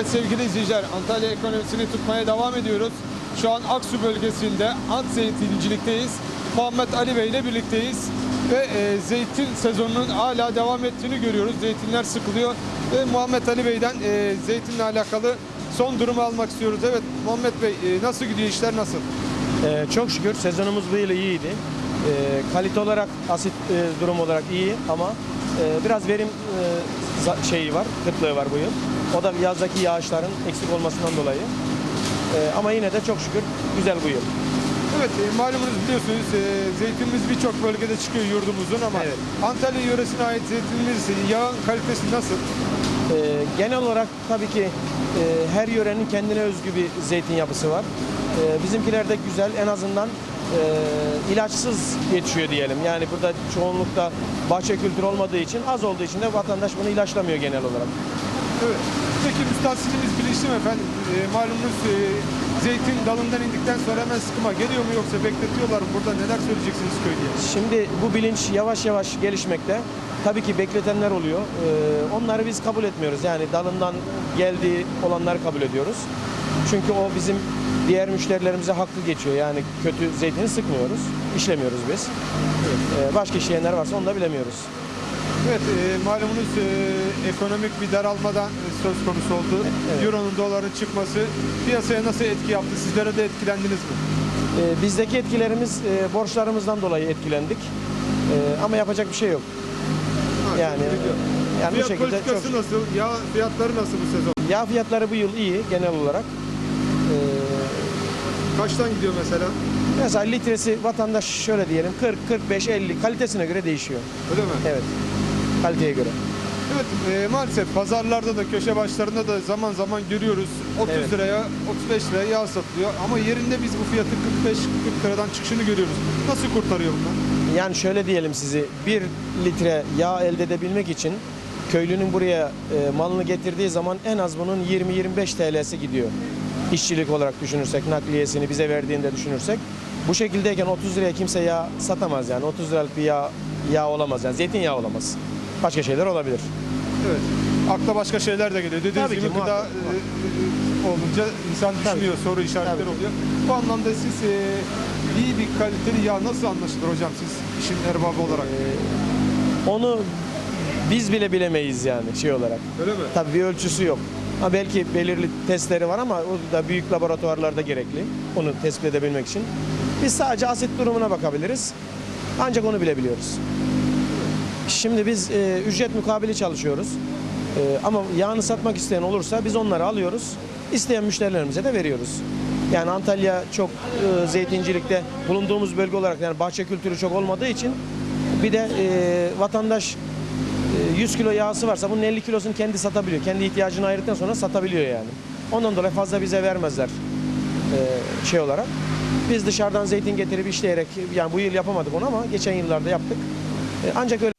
Evet sevgili izleyiciler Antalya ekonomisini tutmaya devam ediyoruz. Şu an Aksu bölgesinde Ant Zeytincilikteyiz. Muhammed Ali Bey ile birlikteyiz. Ve e, zeytin sezonunun hala devam ettiğini görüyoruz. Zeytinler sıkılıyor. Ve Muhammed Ali Bey'den e, zeytinle alakalı son durumu almak istiyoruz. Evet Muhammed Bey e, nasıl gidiyor işler nasıl? Ee, çok şükür sezonumuz bu yıl iyiydi. Ee, kalite olarak, asit e, durum olarak iyi ama e, biraz verim e, şeyi var, kıtlığı var bu yıl. O da yazdaki yağışların eksik olmasından dolayı. Ee, ama yine de çok şükür güzel bu yıl. Evet e, malumunuz biliyorsunuz e, zeytinimiz birçok bölgede çıkıyor yurdumuzun ama Evet. Antalya yöresine ait zeytinimiz e, yağın kalitesi nasıl? Ee, genel olarak tabii ki e, her yörenin kendine özgü bir zeytin yapısı var. Ee, bizimkiler de güzel en azından e, ilaçsız yetişiyor diyelim. Yani burada çoğunlukta bahçe kültürü olmadığı için az olduğu için de vatandaş bunu ilaçlamıyor genel olarak. Evet. Peki müstahsilimiz bilinçli mi efendim? E, malumunuz e, zeytin dalından indikten sonra hemen sıkıma geliyor mu yoksa bekletiyorlar mı? Burada neler söyleyeceksiniz köylüye? Şimdi bu bilinç yavaş yavaş gelişmekte. Tabii ki bekletenler oluyor. Ee, onları biz kabul etmiyoruz. Yani dalından geldiği olanları kabul ediyoruz. Çünkü o bizim diğer müşterilerimize haklı geçiyor. Yani kötü zeytini sıkmıyoruz, işlemiyoruz biz. Ee, başka işleyenler varsa onu da bilemiyoruz. Evet, e, malumunuz e, ekonomik bir daralmadan e, söz konusu oldu. Evet. Euro'nun doların çıkması piyasaya nasıl etki yaptı? Sizlere de etkilendiniz mi? Ee, bizdeki etkilerimiz e, borçlarımızdan dolayı etkilendik. Ee, ama yapacak bir şey yok. Ha, Yani yani bu Fiyat şekilde politikası çok- nasıl? Yağ fiyatları nasıl bu sezon? Yağ fiyatları bu yıl iyi genel olarak. Kaçtan gidiyor mesela? Mesela litresi vatandaş şöyle diyelim 40, 45, 50 kalitesine göre değişiyor. Öyle mi? Evet. Kaliteye göre. Evet e, maalesef pazarlarda da köşe başlarında da zaman zaman görüyoruz 30 Evet. liraya 35 liraya yağ satılıyor ama yerinde biz bu fiyatı 45-40 liradan çıkışını görüyoruz. Nasıl kurtarıyor bunlar? Yani şöyle diyelim sizi 1 litre yağ elde edebilmek için köylünün buraya e, malını getirdiği zaman en az bunun 20-25 TL'si gidiyor. İşçilik olarak düşünürsek, nakliyesini bize verdiğinde düşünürsek. Bu şekildeyken 30 liraya kimse yağ satamaz yani. 30 liralık bir yağ, yağ olamaz yani. Zeytinyağı olamaz. Başka şeyler olabilir. Evet. Akla başka şeyler de geliyor. Dediğiniz Tabii ki, gibi gıda muhakkak, e, olunca insan düşünüyor, soru işaretleri Tabii oluyor. Bu anlamda siz e, iyi bir kaliteli yağ nasıl anlaşılır hocam siz işin erbabı olarak? Onu biz bile bilemeyiz yani şey olarak. Öyle mi? Tabii bir ölçüsü yok. Ha belki belirli testleri var ama o da büyük laboratuvarlarda gerekli. Onu tespit edebilmek için. Biz sadece asit durumuna bakabiliriz. Ancak onu bilebiliyoruz. Şimdi biz e, ücret mukabili çalışıyoruz. E, ama yağını satmak isteyen olursa biz onları alıyoruz. İsteyen müşterilerimize de veriyoruz. Yani Antalya çok e, zeytincilikte bulunduğumuz bölge olarak yani bahçe kültürü çok olmadığı için bir de e, vatandaş 100 kilo yağısı varsa bunun 50 kilosunu kendi satabiliyor. Kendi ihtiyacını ayırdıktan sonra satabiliyor yani. Ondan dolayı fazla bize vermezler e, şey olarak. Biz dışarıdan zeytin getirip işleyerek yani bu yıl yapamadık onu ama geçen yıllarda yaptık. E, ancak öyle